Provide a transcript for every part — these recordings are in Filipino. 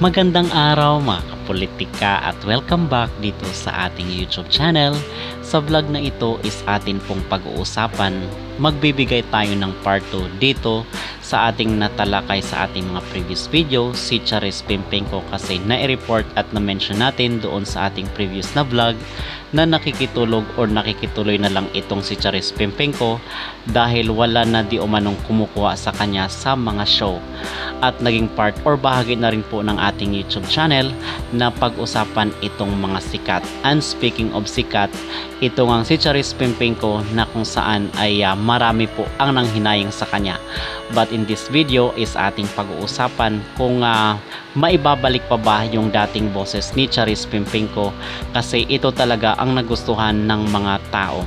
Magandang araw mga kapolitika at welcome back dito sa ating YouTube channel. Sa vlog na ito is atin pong pag-uusapan. Magbibigay tayo ng part 2 dito sa ating natalakay sa ating mga previous video si Charis Pimpengko kasi na-report at na-mention natin doon sa ating previous na vlog na nakikitulog or nakikituloy na lang itong si Charis Pimpengko dahil wala na di umanong kumukuha sa kanya sa mga show at naging part or bahagi na rin po ng ating YouTube channel na pag-usapan itong mga sikat. And speaking of sikat, ito nga si Charis Pimpengko na kung saan ay ah, marami po ang nanghinayang sa kanya. But in this video is ating pag-uusapan kung ah, maibabalik pa ba yung dating boses ni Charis Pimpengko kasi ito talaga ang nagustuhan ng mga tao.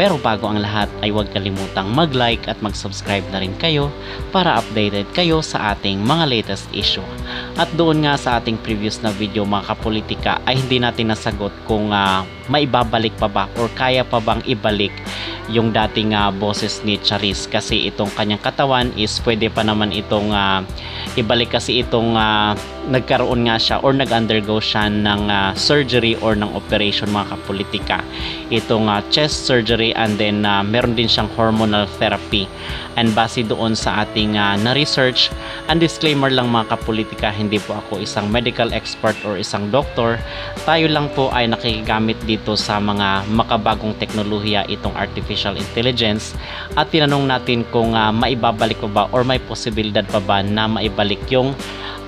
Pero bago ang lahat ay huwag kalimutang mag-like at mag-subscribe na rin kayo para updated kayo sa ating mga latest issue. At doon nga sa ating previous na video mga kapolitika ay hindi natin nasagot kung ah, maibabalik pa ba or kaya pa bang ibalik yung dating ah, boses ni Charis kasi itong kanyang katawan is pwede pa naman itong ah, ibalik kasi itong ah, nagkaroon nga siya or nag-undergo siya ng ah, surgery or ng operation mga kapolitika itong ah, chest surgery and then ah, meron din siyang hormonal therapy. And base doon sa ating ah, na-research and disclaimer lang mga kapolitika hindi po ako isang medical expert or isang doctor tayo lang po ay nakikigamit dito sa mga makabagong teknolohiya itong artificial intelligence at tinanong natin kung ah, maibabalik pa ba or may posibilidad pa ba na maibalik yung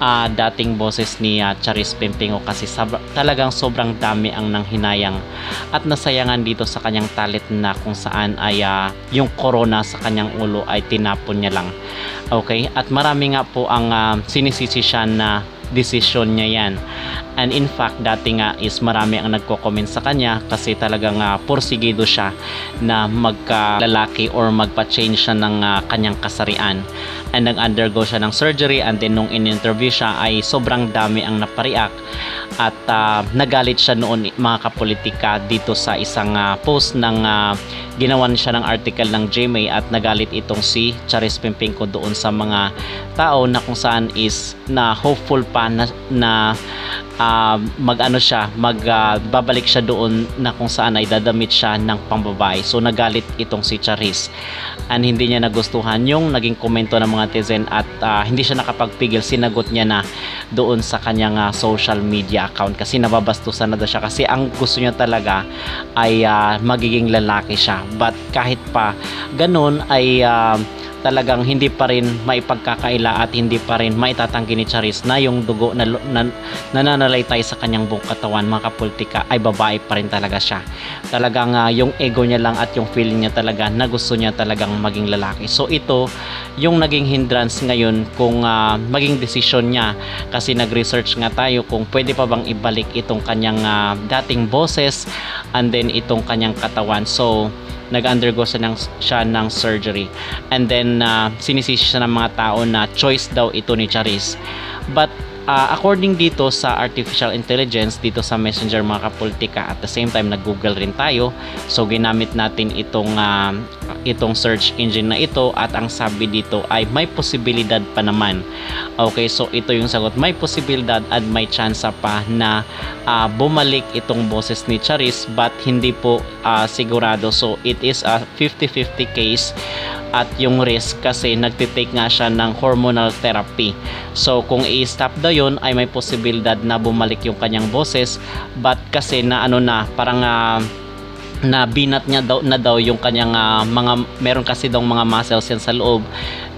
ah, dating boses ni ah, Charis Pimpingo kasi sab- talagang sobrang dami ang nanghinayang at nasayangan dito sa kanyang talent na kung saan ay ah, yung corona sa kanyang ulo ay tinapon niya lang. Okay? At marami nga po ang ah, sinisisi siya na desisyon niya yan. And in fact, dati nga is marami ang nagko-comment sa kanya kasi talagang uh, porsigido siya na magka-lalaki or magpa-change siya ng ah, kanyang kasarian. And nag-undergo siya ng surgery and then nung in-interview siya ay sobrang dami ang napariak at ah, nagalit siya noon mga kapolitika dito sa isang ah, post ng ah, ginawan siya ng article ng GMA at nagalit itong si Charis Pimpingko doon sa mga tao na kung saan is na hopeful pa na, na ah, mag-ano siya, magbabalik siya doon na kung saan ay dadamit siya ng pambabae. So nagalit itong si Charis and hindi niya nagustuhan yung naging komento ng mga netizen at ah, hindi siya nakapagpigil, sinagot niya na doon sa kanyang ah, social media account kasi nababastusan na daw siya kasi ang gusto niya talaga ay ah, magiging lalaki siya. But kahit pa ganun ay ah, talagang hindi pa rin maipagkakaila at hindi pa rin maitatanggi ni Charis na yung dugo na, na nananalaytay sa kanyang buong katawan mga kapolitika ay babae pa rin talaga siya. Talagang ah, yung ego niya lang at yung feeling niya talaga na gusto niya talagang maging lalaki. So ito yung naging hindrance ngayon kung ah, maging desisyon niya. Kasi nag-research nga tayo kung pwede pa bang ibalik itong kanyang ah, dating boses and then itong kanyang katawan. So nag-undergo siya ng, siya ng surgery. And then, uh, sinisisi siya ng mga tao na choice daw ito ni Charis. But, uh, according dito sa artificial intelligence, dito sa messenger mga kapolitika, at the same time, nag-google rin tayo. So, ginamit natin itong, uh, itong search engine na ito at ang sabi dito ay may posibilidad pa naman. Okay, so ito yung sagot. May posibilidad at may chance pa na uh, bumalik itong boses ni Charis but hindi po uh, sigurado. So it is a 50-50 case at yung risk kasi nagtitake nga siya ng hormonal therapy. So kung i-stop daw yun ay may posibilidad na bumalik yung kanyang boses but kasi na ano na parang uh, na binat niya daw na daw yung kanyang ah, mga meron kasi daw mga muscles yan sa loob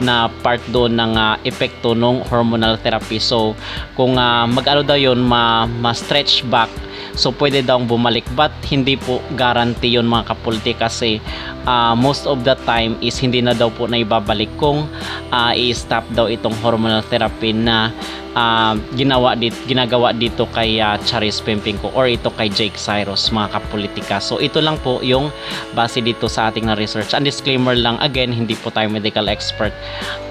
na part doon ng ah, epekto ng hormonal therapy. So kung ah, mag-ano daw yun ma, ma-stretch back so pwede daw bumalik. But hindi po guarantee yun mga kapulti kasi ah, most of the time is hindi na daw po na ibabalik kung ah, i-stop daw itong hormonal therapy na ah, ginawa dito ginagawa dito kay ah, Charis Pimpingko or ito kay Jake Cyrus mga kapolitika. So ito lang po yung base dito sa ating na research. And disclaimer lang again, hindi po tayo medical expert.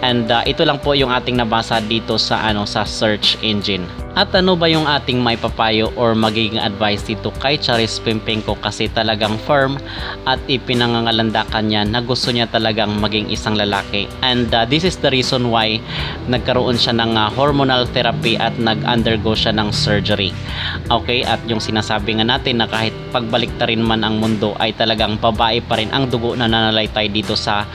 And ah, ito lang po yung ating nabasa dito sa ano sa search engine. At ano ba yung ating may papayo or magiging advice dito kay Charis Pimpenko kasi talagang firm at ipinangangalandakan niya na gusto niya talagang maging isang lalaki. And uh, this is the reason why nagkaroon siya ng uh, hormonal therapy at nag-undergo siya ng surgery. Okay, at yung sinasabi nga natin na kahit pagbalik rin man ang mundo ay talagang babae pa rin ang dugo na nanalaystay dito sa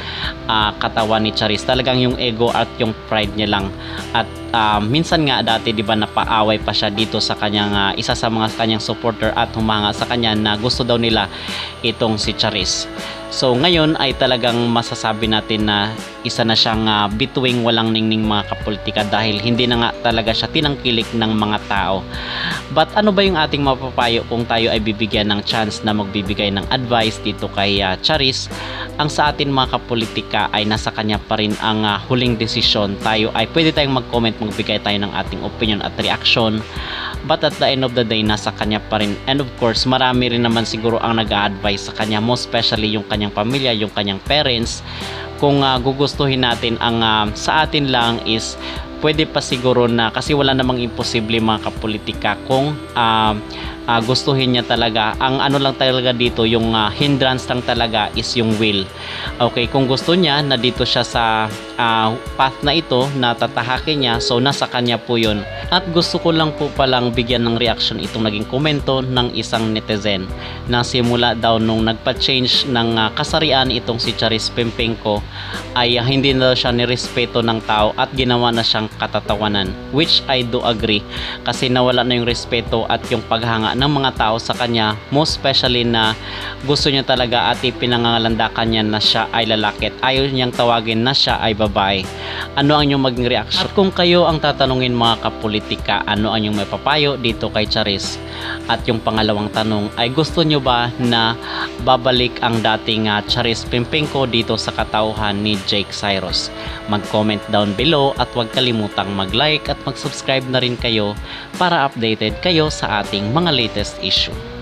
ah, katawan ni Charis. Talagang yung ego at yung pride niya lang. At ah, minsan nga dati 'di ba napaaway pa siya dito sa kanyang ah, isa sa mga kanyang supporter at humanga sa kanya na gusto daw nila itong si Charis. So ngayon ay talagang masasabi natin na isa na siyang ah, bituing walang ningning mga kapolitika dahil hindi na nga talaga siya tinangkilik ng mga tao. But ano ba yung ating mapapayo kung tayo ay bibigyan ng chance na magbibigay ng advice dito kay ah, Charis? Ang sa atin mga kapolitika ay nasa kanya pa rin ang ah, huling desisyon. Tayo ay pwede tayong mag-comment, magbigay tayo ng ating opinion at reaction. But at the end of the day, nasa kanya pa rin. And of course, marami rin naman siguro ang nag-a-advise sa kanya, most especially yung kanyang pamilya, yung kanyang parents. Kung ah, gugustuhin natin ang ah, sa atin lang is pwede pa siguro na kasi wala namang imposible mga kapolitika kung ah, ah, gustuhin niya talaga. Ang ano lang talaga dito yung ah, hindrance lang talaga is yung will. Okay kung gusto niya na dito siya sa ah, path na ito na tatahakin niya so nasa kanya po yun. At gusto ko lang po palang bigyan ng reaction itong naging komento ng isang netizen na simula daw nung nagpa-change ng ah, kasarian itong si Charis Pimpenko ay ah, hindi na siya nirespeto ng tao at ginawa na siyang katatawanan which I do agree. Kasi nawala na yung respeto at yung paghanga ng mga tao sa kanya most especially na gusto niya talaga at ipinangangalandakan niya na siya ay lalaki at ayaw niyang tawagin na siya ay babae. Ano ang inyong maging reaction at kung kayo ang tatanungin mga kapolitika ano ang inyong may papayo dito kay Charis? At yung pangalawang tanong ay gusto nyo ba na babalik ang dating uh, Charis Pimpinko dito sa katauhan ni Jake Cyrus? Mag-comment down below at huwag kalimutang mag-like at mag-subscribe na rin kayo para updated kayo sa ating mga latest issue